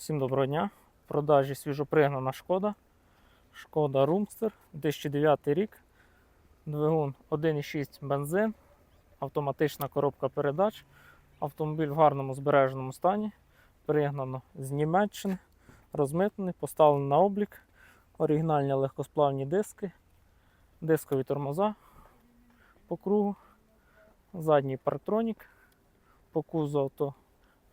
Всім доброго дня. В продажі свіжопригнана шкода. Шкода Румстер, 2009 рік. Двигун 1,6 бензин, автоматична коробка передач. Автомобіль в гарному збереженому стані. Пригнано з Німеччини, розмитнений, поставлений на облік. Оригінальні легкосплавні диски, дискові тормоза по кругу, задній партронік, по кузову то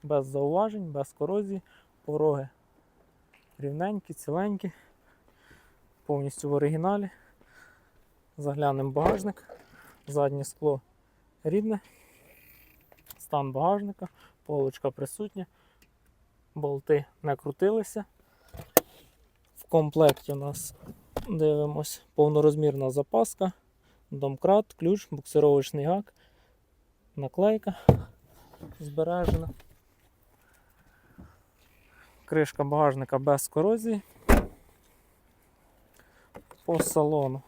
без зауважень, без корозії, пороги. Рівненькі, ціленькі, повністю в оригіналі. Заглянемо багажник, заднє скло рідне, стан багажника, полочка присутня, болти не крутилися. В комплекті у нас дивимось повнорозмірна запаска, домкрат, ключ, буксировочний гак, наклейка збережена. Кришка багажника без корозії. По салону.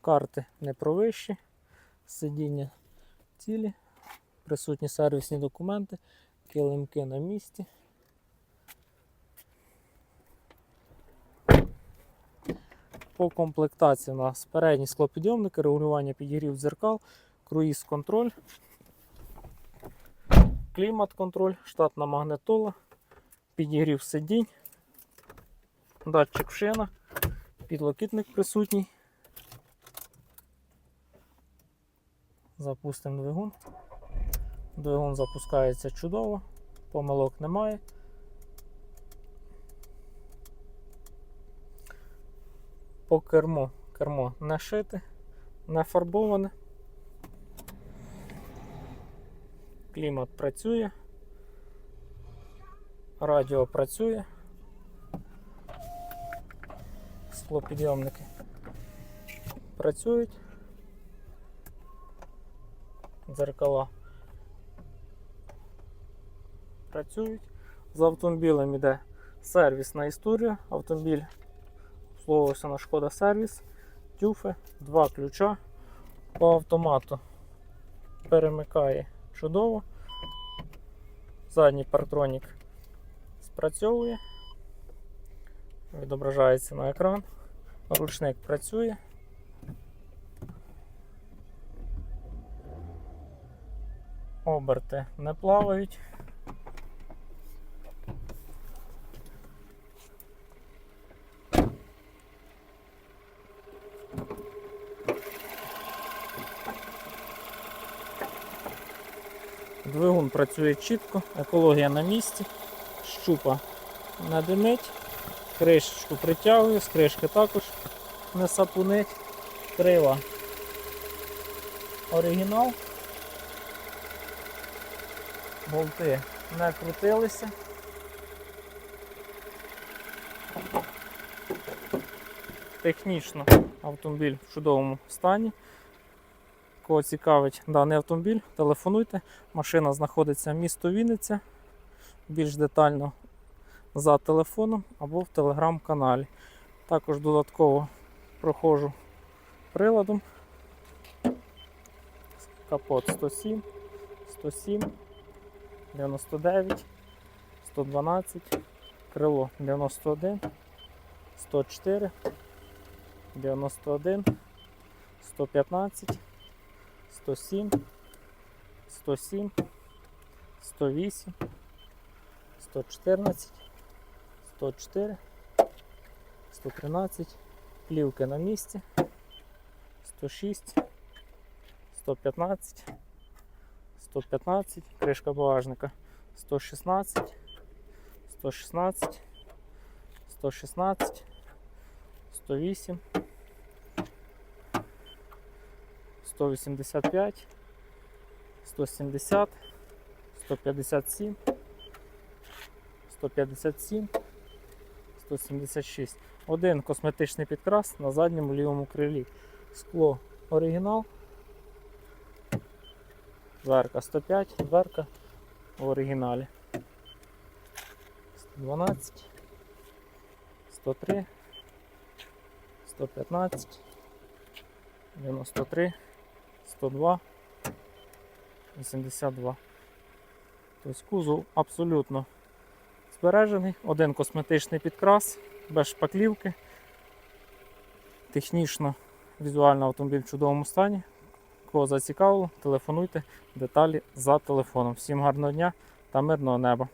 Карти не провищі, сидіння цілі, присутні сервісні документи, килимки на місці. По комплектації у нас передні склопідйомники, регулювання підігрів дзеркал, круїз контроль, клімат контроль, штатна магнитола, підігрів сидінь, датчик в шинах, підлокітник присутній. Запустимо двигун. Двигун запускається чудово, помилок немає. По керму кермо не шите, не фарбоване. Клімат працює. Радіо працює. Склопідйомники працюють. Дзеркала працюють. З автомобілем йде сервісна історія. Автомобіль обслуговувався на шкода сервіс, тюфи, два ключа. По автомату перемикає чудово. Задній партронік спрацьовує, відображається на екран, ручник працює. Оберти не плавають. Двигун працює чітко, екологія на місці, щупа не димить, кришечку притягує, з кришки також не сапунить, крила оригінал. Болти не крутилися. Технічно автомобіль в чудовому стані. Кого цікавить даний автомобіль, телефонуйте. Машина знаходиться в місто Вінниця. Більш детально за телефоном або в телеграм-каналі. Також додатково проходжу приладом. Капот 107, 107, 99, 112, крило 91, 104, 91, 115. 107, 107, 108, 114, 104, 113, плівки на місці, 106, 115, 115, кришка багажника 116, 116, 116, 108, 185, 170, 157, 157, 176. Один косметичний підкрас на задньому лівому крилі. Скло оригінал. Дверка 105, дверка в оригіналі. 112, 103, 115, 93. 102, 82. Тобто кузов абсолютно збережений, один косметичний підкрас, без шпаклівки. Технічно, візуально автомобіль в чудовому стані. Кого зацікавило, телефонуйте, деталі за телефоном. Всім гарного дня та мирного неба!